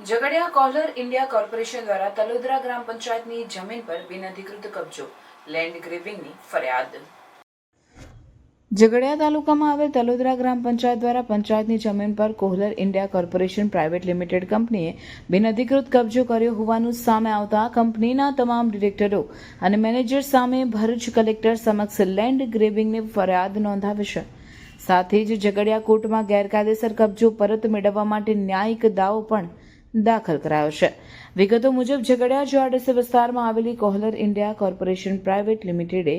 Jhagadia caller India corporation દ્વારા તલોદરા ગ્રામ પંચાયતની જમીન પર બિનઅધિકૃત કબજો, લેન્ડ ગ્રેવિંગની ફરિયાદ. ઝઘડિયા તાલુકામાં આવેલ તલોદરા ગ્રામ પંચાયત દ્વારા પંચાયતની જમીન પર Kohler India corporation private limited કંપનીએ બિનઅધિકૃત કબજો કર્યો હોવાનું સામે આવતા કંપનીના તમામ ડિરેક્ટરો અને મેનેજર સામે ભરૂચ કલેક્ટર સમક્ષ લેન્ડ ગ્રેવિંગની ફરિયાદ નોંધાવી છે. સાથે જ ઝઘડિયા કોર્ટમાં ગેરકાયદેસર કબજો પરત મેળવવા માટે ન્યાયિક દાવો પણ દાખલ કરાયો છે. વિગતો મુજબ, ઝઘડિયા જીઆરડીસી વિસ્તારમાં આવેલી કોહલર ઇન્ડિયા કોર્પોરેશન પ્રાઇવેટ લિમિટેડે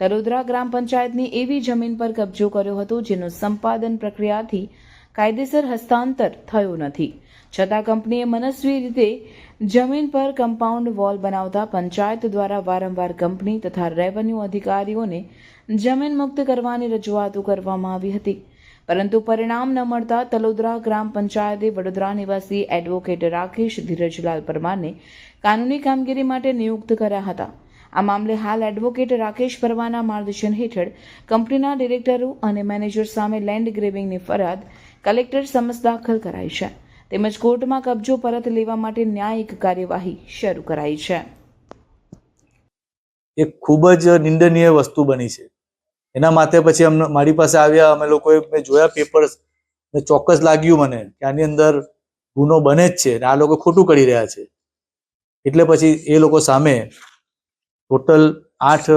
તલોદરા ગ્રામ પંચાયતની એવી જમીન પર કબજો કર્યો હતો જેનું સંપાદન પ્રક્રિયાથી કાયદેસર હસ્તાંતર થયું નથી. છતાં કંપનીએ મનસ્વી રીતે જમીન પર કમ્પાઉન્ડ વોલ બનાવતા પંચાયત દ્વારા વારંવાર કંપની તથા રેવન્યુ અધિકારીઓને જમીન મુક્ત કરવાની રજૂઆતો કરવામાં આવી હતી. પરંતુ પરિણામ ન મળતા તલોદરા ગ્રામ પંચાયતે વડોદરા નિવાસી એડવોકેટ રાકેશ ધીરજલાલ પરમારને કાનૂની કામગીરી માટે નિયુક્ત કર્યા હતા. આ મામલે હાલ એડવોકેટ રાકેશ પરમારના માર્ગદર્શન હેઠળ કંપનીના ડિરેક્ટરો અને મેનેજર સામે લેન્ડ ગ્રેવિંગની ફરિયાદ કલેક્ટર સમક્ષ દાખલ કરાઈ છે. તેમજ કોર્ટમાં કબજો પરત લેવા માટે ન્યાયિક કાર્યવાહી શરૂ કરાઈ છે. એ ખૂબ જ નિંદનીય વસ્તુ બની છે. એના માટે પછી અમને, મારી પાસે આવ્યા, અમે લોકોએ મેં જોયા પેપર્સ ને ચોક્કસ લાગ્યું મને કે આની અંદર ગુનો બને જ છે આ લોકો ખોટું કરી રહ્યા છે. એટલે પછી એ લોકો સામે ટોટલ આઠ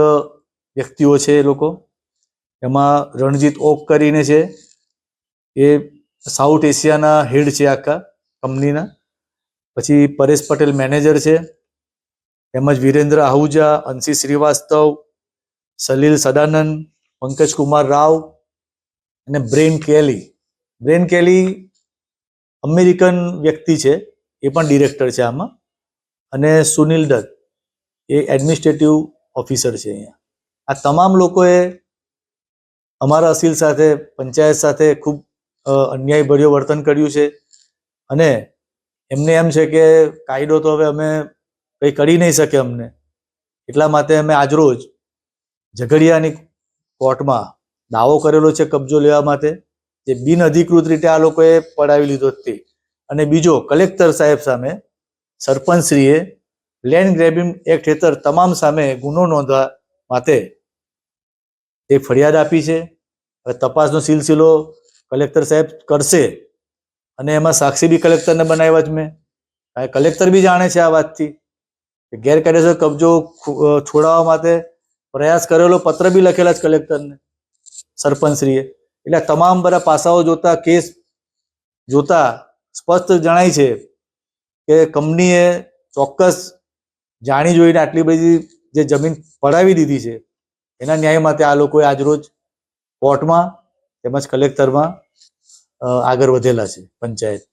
વ્યક્તિઓ છે એ લોકો. એમાં રણજીત ઓક કરીને છે. એ સાઉથ એશિયાના હેડ છે આખા કંપનીના. પછી પરેશ પટેલ મેનેજર છે. તેમજ વિરેન્દ્ર આહુજા, અંશી શ્રીવાસ્તવ, સલીલ સદાનંદ પંકજ કુમાર રાવ અને Brian Kelly. Brian Kelly American વ્યક્તિ છે, એ પણ ડિરેક્ટર છે આમાં. અને સુનિલ દત્ત, એ એડમિનિસ્ટ્રેટિવ ઓફિસર છે અહીંયા. આ તમામ લોકોએ અમારા અસીલ સાથે, પંચાયત સાથે ખૂબ અન્યાયભર્યું વર્તન કર્યું છે. અને એમને એમ છે કે કાયદો તો હવે અમે કંઈ કરી નહીં શકે અમને. એટલા માટે અમે આજરોજ ઝઘડિયાની કોર્ટમાં દાવો કરેલો છે કબજો લેવા માટે, જે બિનઅધિકૃત રીતે આ લોકોએ પડાવી લીધો તે. અને બીજો, કલેક્ટર સાહેબ સામે સરપંચશ્રીએ લેન્ડ ગ્રેબિંગ એક્ટ હેઠળ તમામ સામે ગુનો નોંધવા માટે એ ફરિયાદ આપી છે. હવે તપાસનો સિલસિલો કલેક્ટર સાહેબ કરશે અને એમાં સાક્ષી બી કલેક્ટરને બનાવ્યા જ મેં. કલેક્ટર બી જાણે છે આ વાતથી ગેરકાયદેસર કબજો છોડાવવા માટે પ્રયાસ કરેલો, પત્ર બી લખેલા છે કલેક્ટરને, સરપંચશ્રીએ. એટલે તમામ બધા પાસાઓ જોતા, કેસ જોતા સ્પષ્ટ જણાય છે કે કંપનીએ ચોક્કસ જાણી જોઈને આટલી બધી જે જમીન પડાવી દીધી છે, એના ન્યાય માટે આ લોકોએ આજરોજ કોર્ટમાં તેમજ કલેક્ટરમાં આગળ વધેલા છે, પંચાયત.